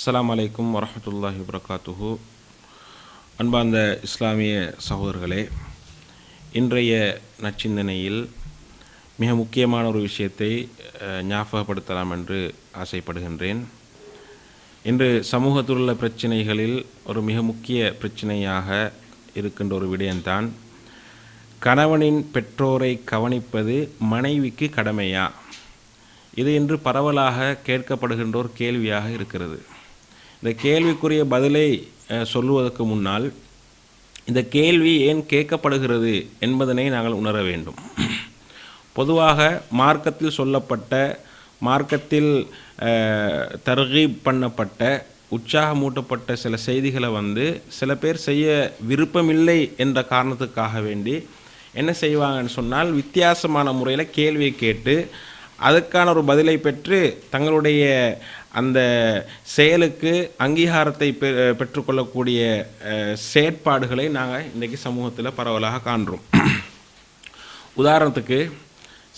அஸ்லாம் வலைக்கம் வரமத்துல்லாஹி வரகாத்துஹு அன்பார்ந்த இஸ்லாமிய சகோதரர்களே இன்றைய நச்சிந்தனையில் மிக முக்கியமான ஒரு விஷயத்தை ஞாபகப்படுத்தலாம் என்று ஆசைப்படுகின்றேன். இன்று சமூகத்தில் உள்ள பிரச்சனைகளில் ஒரு மிக முக்கிய பிரச்சனையாக இருக்கின்ற ஒரு விடயம்தான் கணவனின் பெற்றோரை கவனிப்பது மனைவிக்கு கடமையா? இது இன்று பரவலாக கேட்கப்படுகின்ற ஒரு கேள்வியாக இருக்கிறது. இந்த கேள்விக்குரிய பதிலை சொல்லுவதற்கு முன்னால் இந்த கேள்வி ஏன் கேட்கப்படுகிறது என்பதனை நாங்கள் உணர வேண்டும். பொதுவாக மார்க்கத்தில் சொல்லப்பட்ட மார்க்கத்தில் அஹ், தர்கீப் பண்ணப்பட்ட உற்சாகமூட்டப்பட்ட சில செய்திகளை வந்து சில பேர் செய்ய விருப்பமில்லை என்ற காரணத்துக்காக வேண்டி என்ன செய்வாங்கன்னு சொன்னால் வித்தியாசமான முறையில் கேள்வியை கேட்டு அதுக்கான ஒரு பதிலை பெற்று தங்களுடைய அந்த செயலுக்கு அங்கீகாரத்தை பெ பெற்றுக்கொள்ளக்கூடிய செயற்பாடுகளை நாங்கள் இன்றைக்கி சமூகத்தில் பரவலாக காண்றோம். உதாரணத்துக்கு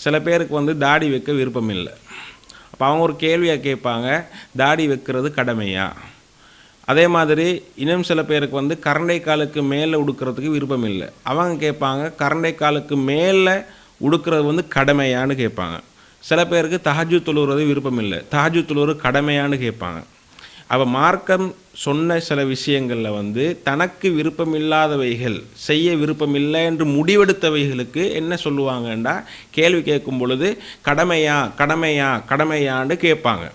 சில பேருக்கு வந்து தாடி வைக்க விருப்பம் இல்லை. அப்போ அவங்க ஒரு கேள்வியாக கேட்பாங்க தாடி வைக்கிறது கடமையா? அதே மாதிரி இன்னும் சில பேருக்கு வந்து கரண்டை காலுக்கு மேலே உடுக்கிறதுக்கு விருப்பம் இல்லை. அவங்க கேட்பாங்க கரண்டை காலுக்கு மேலே உடுக்கிறது வந்து கடமையான்னு கேட்பாங்க. சில பேருக்கு தஹஜு தொழுகிறது விருப்பம் இல்லை தஹஜு தொழுவது கடமையான்னு கேட்பாங்க. அப்போ மார்க்கம் சொன்ன சில விஷயங்களில் வந்து தனக்கு விருப்பம் இல்லாதவைகள் செய்ய விருப்பம் இல்லை என்று முடிவெடுத்தவைகளுக்கு என்ன சொல்லுவாங்கண்டா கேள்வி கேட்கும் பொழுது கடமையா கடமையா கடமையான்னு கேட்பாங்க.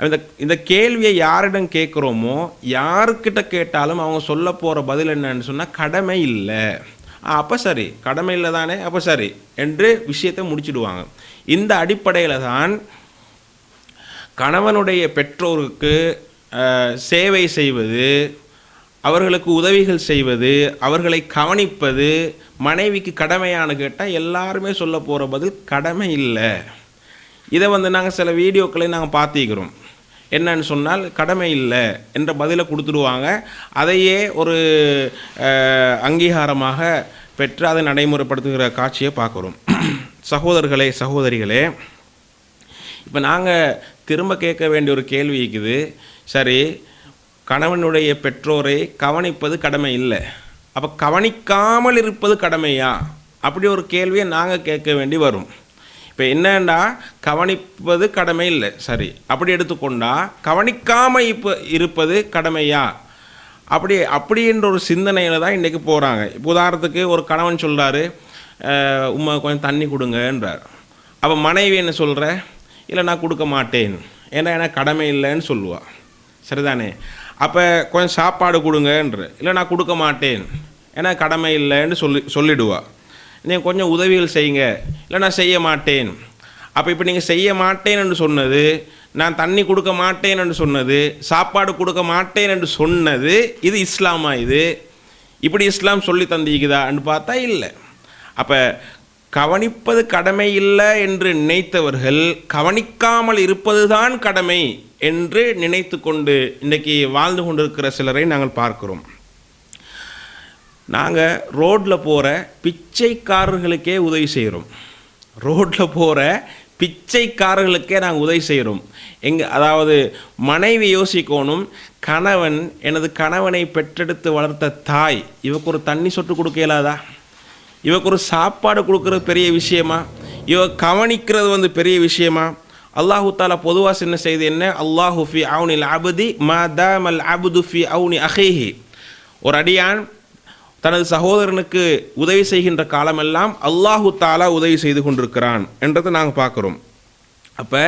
இந்த இந்த கேள்வியை யாரிடம் கேட்குறோமோ யாருக்கிட்ட கேட்டாலும் அவங்க சொல்ல போகிற பதில் என்னன்னு சொன்னால் கடமை இல்லை. அப்போ சரி. கடமை இல்லை தானே அப்போ சரி. என்று விஷயத்தை முடிச்சிடுவாங்க. இந்த அடிப்படையில் தான் கணவனுடைய பெற்றோருக்கு சேவை செய்வது அவர்களுக்கு உதவிகள் செய்வது அவர்களை கவனிப்பது மனைவிக்கு கடமையானு கேட்டால் எல்லாருமே சொல்ல போகிற பதில் கடமை இல்லை. இதை வந்து நாங்கள் சில வீடியோக்களை நாங்கள் பார்த்திக்கிறோம் என்னன்னு சொன்னால் கடமை இல்லை என்ற பதிலை கொடுத்துடுவாங்க. அதையே ஒரு அங்கீகாரமாக பெற்று அதை நடைமுறைப்படுத்துகிற காட்சியை பார்க்குறோம் சகோதரர்களே சகோதரிகளே இப்போ நாங்கள் திரும்ப கேட்க வேண்டிய ஒரு கேள்வி இருக்குது. சரி கணவனுடைய பெற்றோரை கவனிப்பது கடமை இல்லை. அப்போ கவனிக்காமல் இருப்பது கடமையா? அப்படி ஒரு கேள்வியை நாங்கள் கேட்க வேண்டி வரும். இப்போ என்னன்னா கவனிப்பது கடமை இல்லை. சரி அப்படி எடுத்துக்கொண்டா கவனிக்காமல் இப்போ இருப்பது கடமையா? அப்படி அப்படின்ற ஒரு சிந்தனையில் தான் இன்றைக்கி போகிறாங்க இப்போ உதாரணத்துக்கு ஒரு கணவன் சொல்கிறாரு உமா கொஞ்சம் தண்ணி கொடுங்கன்றார். அப்போ மனைவி என்ன சொல்கிற இல்லை நான் கொடுக்க மாட்டேன். ஏன்னா எனக்கு கடமை இல்லைன்னு சொல்லுவாள் சரிதானே? அப்போ கொஞ்சம் சாப்பாடு கொடுங்கன்ற. இல்லை நான் கொடுக்க மாட்டேன். ஏன்னா கடமை இல்லைன்னு சொல்லி சொல்லிடுவா. நீங்கள் கொஞ்சம் உதவிகள் செய்யுங்க. இல்லை நான் செய்ய மாட்டேன். அப்போ இப்போ நீங்கள் செய்ய மாட்டேன்னு சொன்னது நான் தண்ணி கொடுக்க மாட்டேன் என்று சொன்னது சாப்பாடு கொடுக்க மாட்டேன் என்று சொன்னது இது இஸ்லாமா இது? இப்படி இஸ்லாம் சொல்லி தந்திக்குதான்னு பார்த்தா இல்லை. அப்போ கவனிப்பது கடமை இல்லை என்று நினைத்தவர்கள் கவனிக்காமல் இருப்பதுதான் கடமை என்று நினைத்து கொண்டு இன்றைக்கி வாழ்ந்து கொண்டிருக்கிற சிலரை நாங்கள் பார்க்கிறோம். நாங்கள் ரோட்டில் போகிற பிச்சைக்காரர்களுக்கே உதவி செய்கிறோம் ரோட்டில் போகிற பிச்சைக்காரர்களுக்கே நாங்கள் உதவி செய்கிறோம் எங்க அதாவது மனைவி யோசிக்கணும் கணவன் எனது கணவனை பெற்றெடுத்து வளர்த்த தாய் இவக்கு ஒரு தண்ணி சொட்டு கொடுக்க இயலாதா? இவக்கு ஒரு சாப்பாடு கொடுக்குறது பெரிய விஷயமா? இவ கவனிக்கிறது வந்து பெரிய விஷயமா? அல்லாஹு தாலா பொதுவாக என்ன செய்து என்ன? அல்லாஹு ஃபி அவுனில் அபதி மாதாமல் அபுது ஃபி அவுனி அஹேஹி. ஒரு அடியான் தனது சகோதரனுக்கு உதவி செய்கின்ற காலமெல்லாம் அல்லாஹு தாலா உதவி செய்து கொண்டிருக்கிறான் என்றதை நாங்கள் பார்க்குறோம். அப்போ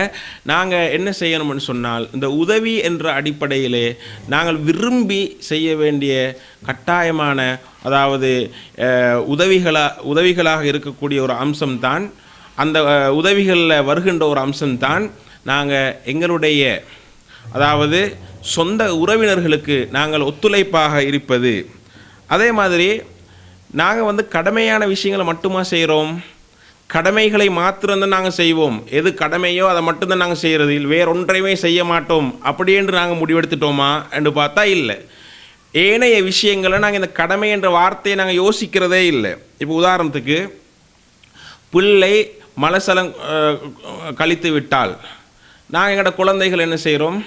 நாங்கள் என்ன செய்யணும்னு சொன்னால் இந்த உதவி என்ற அடிப்படையிலே நாங்கள் விரும்பி செய்ய வேண்டிய கட்டாயமான அதாவது உதவிகளாக உதவிகளா உதவிகளாக இருக்கக்கூடிய ஒரு அம்சம்தான். அந்த உதவிகளில் வருகின்ற ஒரு அம்சம்தான் நாங்கள் எங்களுடைய அதாவது சொந்த உறவினர்களுக்கு நாங்கள் ஒத்துழைப்பாக இருப்பது. அதே மாதிரி நாங்கள் வந்து கடமையான விஷயங்களை மட்டுமா செய்கிறோம் கடமைகளை மாத்திரம்தான் நாங்கள் செய்வோம். எது கடமையோ அதை மட்டும்தான் நாங்கள் செய்கிறது வேறொன்றையுமே செய்ய மாட்டோம். அப்படி என்று நாங்கள் முடிவெடுத்துட்டோமா என்று பார்த்தா இல்லை. ஏனைய விஷயங்களை நாங்கள் இந்த கடமை என்ற வார்த்தையை நாங்கள் யோசிக்கிறதே இல்லை. இப்போ உதாரணத்துக்கு பிள்ளை மலசலம் கழித்து விட்டால் நாங்கள் எங்களோட குழந்தைகள் என்ன செய்கிறோம்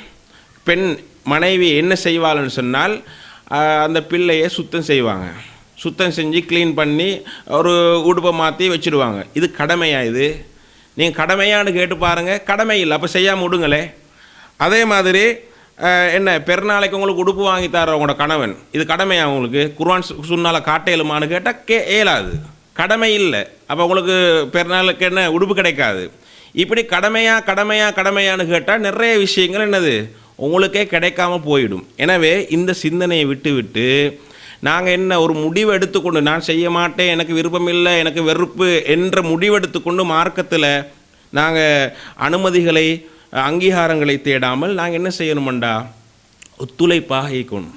பெண் மனைவி என்ன செய்வாள்னு சொன்னால் அந்த பிள்ளையை சுத்தம் செய்வாங்க. சுத்தம் செஞ்சு க்ளீன் பண்ணி ஒரு உடுப்பை மாற்றி வச்சுடுவாங்க இது கடமையாக இது? நீங்கள் கடமையான்னு கேட்டு பாருங்கள் கடமை இல்லை. அப்போ செய்யாமல் விடுங்களே. அதே மாதிரி என்ன பெருநாளைக்கு உங்களுக்கு உடுப்பு வாங்கி தர உங்களோட கணவன். இது கடமையாக உங்களுக்கு? குர்வான் சு- சுன்னால காட்டையிலுமான்னு கேட்டால் கே ஏலாது கடமை இல்லை. அப்போ உங்களுக்கு பெருநாளுக்கு என்ன உடுப்பு கிடைக்காது. இப்படி கடமையாக கடமையாக கடமையான்னு கேட்டால் நிறைய விஷயங்கள் என்னது? உங்களுக்கே கிடைக்காம போயிடும். எனவே இந்த சிந்தனையை விட்டு விட்டு நாங்கள் என்ன ஒரு முடிவு எடுத்துக்கொண்டு நான் செய்ய மாட்டேன் எனக்கு விருப்பம் இல்லை எனக்கு வெறுப்பு என்ற முடிவெடுத்துக்கொண்டு மார்க்கத்தில் நாங்கள் அனுமதிகளை அங்கீகாரங்களை தேடாமல் நாங்கள் என்ன செய்யணுமண்டா? ஒத்துழைப்பாக இருக்கணும்.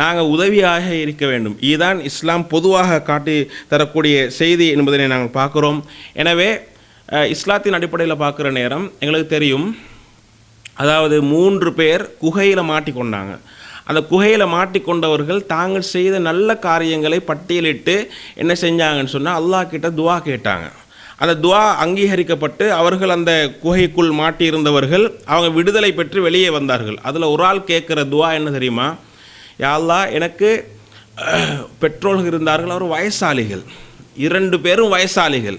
நாங்கள் உதவியாக இருக்க வேண்டும். இதுதான் இஸ்லாம் பொதுவாக காட்டி தரக்கூடிய செய்தி என்பதனை நாங்கள் பார்க்குறோம். எனவே இஸ்லாத்தின் அடிப்படையில் பார்க்குற நேரம் எங்களுக்கு தெரியும். அதாவது மூன்று பேர் குகையில் மாட்டிக்கொண்டாங்க. அந்த குகையில் மாட்டிக்கொண்டவர்கள் தாங்கள் செய்த நல்ல காரியங்களை பட்டியலிட்டு என்ன செஞ்சாங்கன்னு சொன்னால் அல்லாஹ் கிட்ட துவா கேட்டாங்க. அந்த துவா அங்கீகரிக்கப்பட்டு அவர்கள் அந்த குகைக்குள் மாட்டியிருந்தவர்கள் அவங்க விடுதலை பெற்று வெளியே வந்தார்கள். அதில் ஒரு ஆள் கேட்குற துவா என்ன தெரியுமா? யா அல்லாஹ் எனக்கு பெற்றோர்கள் இருந்தார்கள் அவர் வயசாளிகள். இரண்டு பேரும் வயசாளிகள்.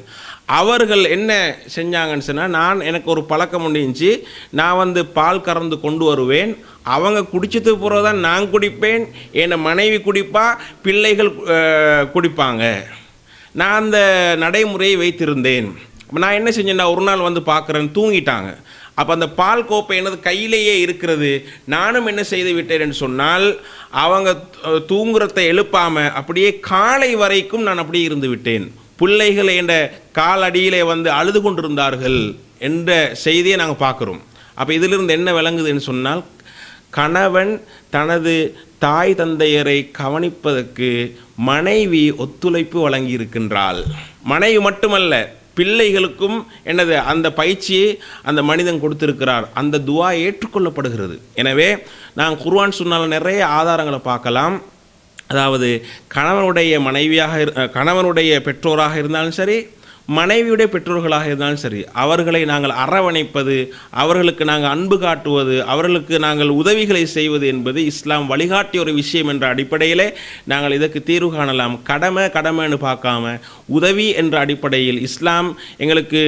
அவர்கள் என்ன செஞ்சாங்கன்னு சொன்னால் நான் எனக்கு ஒரு பழக்கம் இருந்துச்சு நான் வந்து பால் கறந்து கொண்டு வருவேன். அவங்க குடிச்சது பிறகு தான் நான் குடிப்பேன். என் மனைவி குடிப்பா பிள்ளைகள் குடிப்பாங்க. நான் அந்த நடைமுறையை வைத்திருந்தேன். நான் என்ன செஞ்சேன்னா ஒரு நாள் வந்து பார்க்குறேன் தூங்கிட்டாங்க. அப்போ அந்த பால் கோப்பை எனது கையிலேயே இருக்கிறது. நானும் என்ன செய்து விட்டேன் சொன்னால் அவங்க தூங்குறத எழுப்பாமல் அப்படியே காலை வரைக்கும் நான் அப்படியே இருந்து விட்டேன். பிள்ளைகள் என்ற காலடியிலே வந்து அழுது கொண்டிருந்தார்கள் என்ற செய்தியை நாங்கள் பார்க்குறோம். அப்போ இதிலிருந்து என்ன விளங்குதுன்னு சொன்னால் கணவன் தனது தாய் தந்தையரை கவனிப்பதற்கு மனைவி ஒத்துழைப்பு வழங்கியிருக்கின்றாள். மனைவி மட்டுமல்ல பிள்ளைகளுக்கும் என்னது அந்த பயிற்சியை அந்த மனிதன் கொடுத்திருக்கிறார். அந்த துவா ஏற்றுக்கொள்ளப்படுகிறது. எனவே நான் குர்வான் சொன்னால் நிறைய ஆதாரங்களை பார்க்கலாம். அதாவது கணவனுடைய மனைவியாக இரு- கணவனுடைய பெற்றோராக இருந்தாலும் சரி மனைவியுடைய பெற்றோர்களாக இருந்தாலும் சரி அவர்களை நாங்கள் அரவணைப்பது அவர்களுக்கு நாங்கள் அன்பு காட்டுவது அவர்களுக்கு நாங்கள் உதவிகளை செய்வது என்பது இஸ்லாம் வழிகாட்டிய ஒரு விஷயம் என்ற அடிப்படையிலே நாங்கள் இதற்கு தீர்வு காணலாம். கடமை கடமைன்னு பார்க்காம உதவி என்ற அடிப்படையில் இஸ்லாம் எங்களுக்கு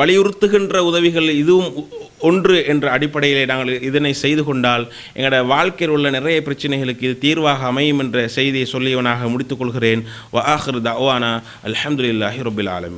வலியுறுத்துகின்ற உதவிகள் இதுவும் ஒன்று என்ற அடிப்படையிலே நாங்கள் இதனை செய்து கொண்டால் எங்களோட வாழ்க்கையில் உள்ள நிறைய பிரச்சனைகளுக்கு இது தீர்வாக அமையும் என்ற செய்தியை சொல்லியவனாக முடித்துக்கொள்கிறேன் வ ஆஹிர் தவானா அலமதுல்லாஹி ரபில் ஆலமி